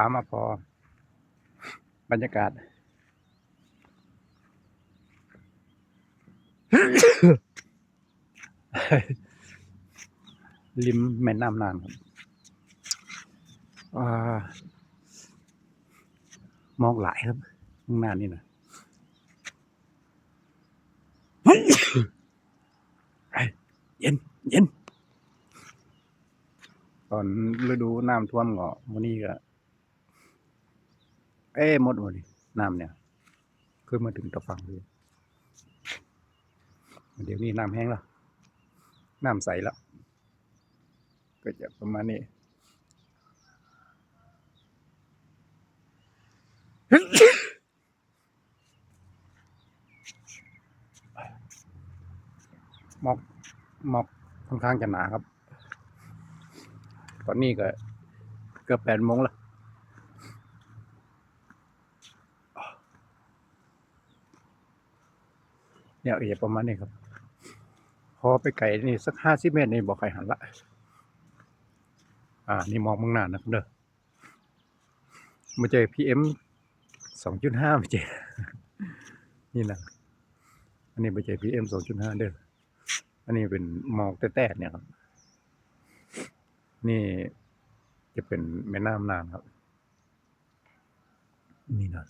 ปลามาพอ บรรยากาศ ริมแม่น้ำนานครับอมองหลายครับข้างหน้านี่นะเย็นเย็นตอนฤดูน้ำท่วมก็วันนี้ก็ เอ้หมดวันนี้น้ำเนี่ยขึ้นมาถึงตะฝังเลยเดี๋ยวนี้น้ำแห้งแล้ว น้ำใสแล้ว ก็จะประมาณนี้หมอกหมอกค่อนข้างจะหนาครับ ตอนนี้ก็เกือบแปดโมงแล้ว เนี่ยเอประมาณนี้ครับ พอไปไกลนี่สักห้าสิบเมตรนี่บอกใครหันละ อ่า นี่มองมืองหน้านะครับเด้อมาเจอพีเอ็มสองจุดห้ามาเจอนี่นะอันนี้มาเจอพีเอ็มสองจุดห้าเด้ออันนี้เป็นหมอกแต้ๆเนี่ยครับ นี่จะเป็นแม่น้ำนางครับ นี่นะ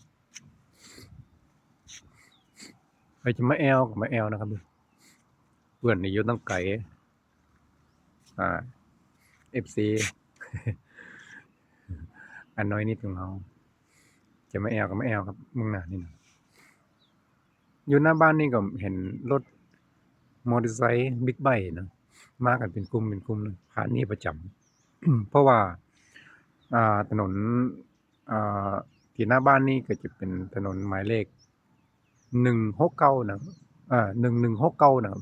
ไปจะมาแอลกับมาแอลนะครับเพื่อนนี่อยู่ตั้งไกลอ่าเอฟซีอันน้อยนิดของเราจะมาแอลกับมาแอลครับมึงหนานี่นะอยู่หน้าบ้านนี่ก็เห็นรถมอเตอร์ไซค์บิ๊กไบค์นะมากันเป็นกลุ่มเป็นกลุ่มผ่านนี่ประจำเพราะว่าอ่าถนนอ่าที่หน้าบ้านนี่ก็จะเป็นถนนหมายเลข หนึ่งหกเก้านะอ่าหนึ่งหนึ่งหกเก้านะ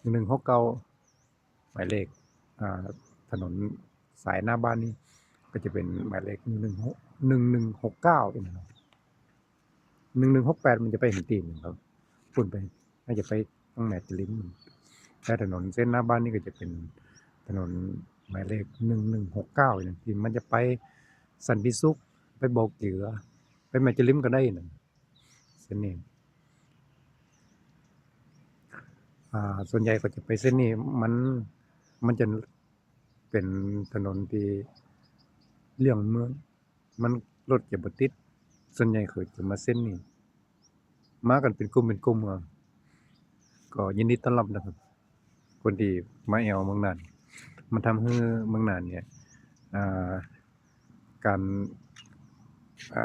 หนึ่งหนึ่งหกเก้าหมายเลขอ่าถนนสายหน้าบ้านนี่ก็จะเป็นหมายเลขหนึ่งหกหนึ่งหนึ่งหกเก้าเองนครับหนึ่งหนึ่งหกแปดมันจะไปเห็นตีนครับพุ่นไปน่าจะไปตั้งแมตลิมแต่ถนนเส้นหน้าบ้านนี่ก็จะเป็นถนนหมายเลขหนึ่งหนึ่งหกเก้าอย่างที่มันจะไปสันติสุขไปโบกเกือไปแมตลิมก็ได้นะ เส้นนี้อ่าส่วนใหญ่ก็จะไปเส้นนี้มันมันจะเป็นถนนที่เลี่ยงเมืองมันรถจะบติด ส่วนใหญ่เขาจะมาเส้นนี้ มากันเป็นกลุ่มเป็นกลุ่มอะก็ยินดีต้อนรับนะครับ คนที่มาแอวเมืองน่านมันทำให้เมืองน่านเนี่ยการ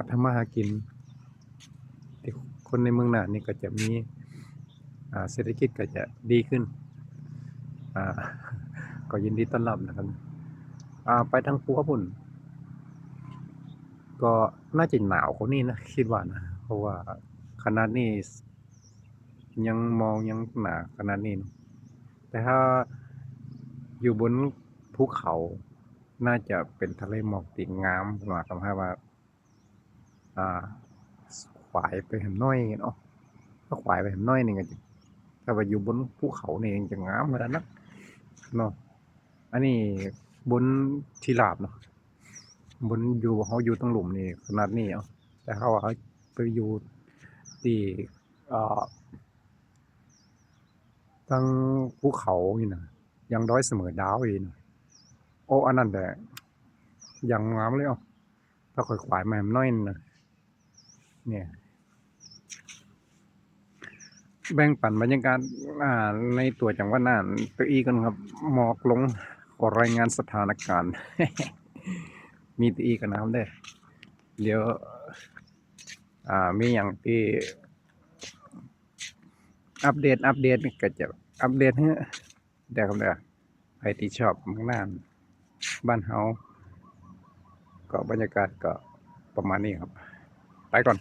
ทำมาหากิน คนในเมืองหนานนี่ก็จะมีเศรษฐกิจก็จะดีขึ้น ก็ยินดีต้อนรับนะครับไปทางภูเขาปุ่นก็น่าจะหนาวกว่านี้นะคิดว่านะ เพราะว่าขนาดนี้ยังมองยังหนาขนาดนี้ แต่ถ้าอยู่บนภูเขาน่าจะเป็นทะเลหมอกติงามกว่าคำให้ว่า อ่า ขวายไปเห็นน้อยเนาะถ้าขวายไปเห็นน้อยนี่ก็จะถ้าว่าอยู่บนภูเขาเนี่ยจะงามขนาดนั้นเนาะอันนี้บนที่ราบเนาะบนอยู่เขาอยู่ตรงหลุมนี่ขนาดนี้เนาะแต่เขาเขาไปอยู่ที่เอ่อทั้งภูเขานี่นะยังด้อยเสมอดาวอีกนะโอ้อันนั้นแต่ยังงามเลยเอะถ้าค่อยขวายมาให้มันน้อยนะเนี่ย แบ่งปันบรรยากาศในตัวจังหวัดน่านตัวอีกันครับหมอกลงขอรายงานสถานการณ์ มีตัวอีกันนะครับเด้เดี๋ยวมีอย่างที่อัปเดต อัปเดตก็จะอัปเดตให้เดี๋ยวครับเดี๋ยวใครที่ชอบเมืองน่านบ้านเฮาก็บรรยากาศก็ประมาณนี้ครับ ไปก่อน